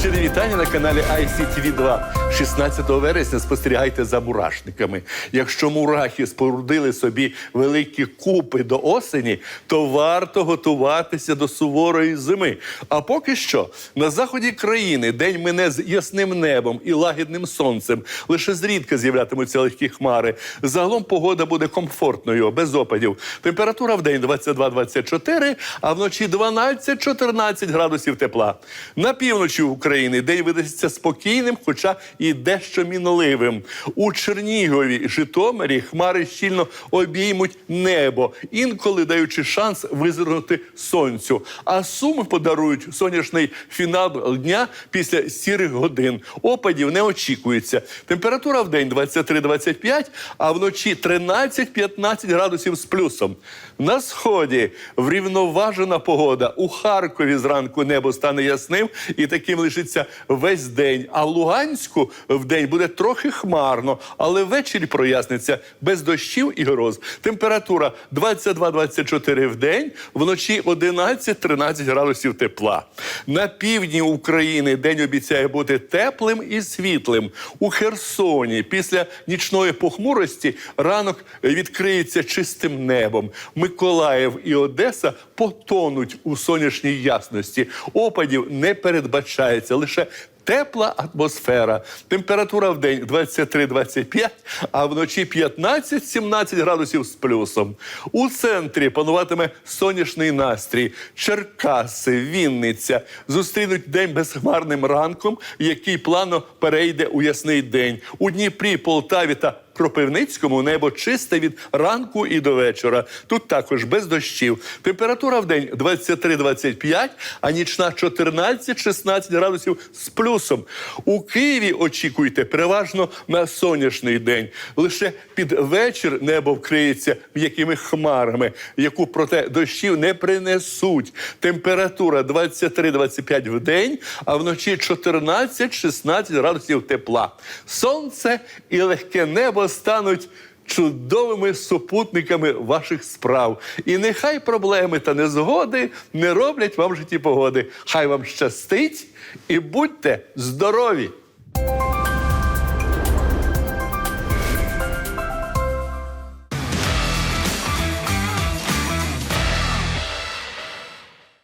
Щирі вітання на каналі ICTV 2. 16 вересня спостерігайте за мурашниками. Якщо мурахи спорудили собі великі купи до осені, то варто готуватися до суворої зими. А поки що на заході країни день мине з ясним небом і лагідним сонцем. Лише зрідка з'являтимуться легкі хмари. Загалом погода буде комфортною, без опадів. Температура в день 22-24, а вночі 12-14 градусів тепла. На півночі України день видасться спокійним, хоча і дещо мінливим. У Чернігові, Житомирі хмари щільно обіймуть небо, інколи даючи шанс визирнути сонцю. А суми подарують сонячний фінал дня після сірих годин. Опадів не очікується. Температура в день 23-25, а вночі 13-15 градусів з плюсом. На сході врівноважена погода. У Харкові зранку небо стане ясним і таким лишиться весь день. А в Луганську в день буде трохи хмарно, але ввечері проясниться без дощів і гроз. Температура 22-24 в день, вночі 11-13 градусів тепла. На півдні України день обіцяє бути теплим і світлим. У Херсоні після нічної похмурості ранок відкриється чистим небом. Миколаїв і Одеса потонуть у сонячній ясності. Опадів не передбачається лише. Тепла атмосфера. Температура в день 23-25, а вночі 15-17 градусів з плюсом. У центрі пануватиме сонячний настрій. Черкаси, Вінниця зустрінуть день безхмарним ранком, який плавно перейде у ясний день. У Дніпрі, Полтаві та Кропивницькому небо чисте від ранку і до вечора. Тут також без дощів. Температура в день 23-25, а нічна 14-16 градусів з плюсом. У Києві очікуйте переважно на сонячний день. Лише під вечір небо вкриється м'якими хмарами, яку проте дощів не принесуть. Температура 23-25 в день, а вночі 14-16 градусів тепла. Сонце і легке небо стануть чудовими супутниками ваших справ. І нехай проблеми та незгоди не роблять вам житті погоди. Хай вам щастить і будьте здорові!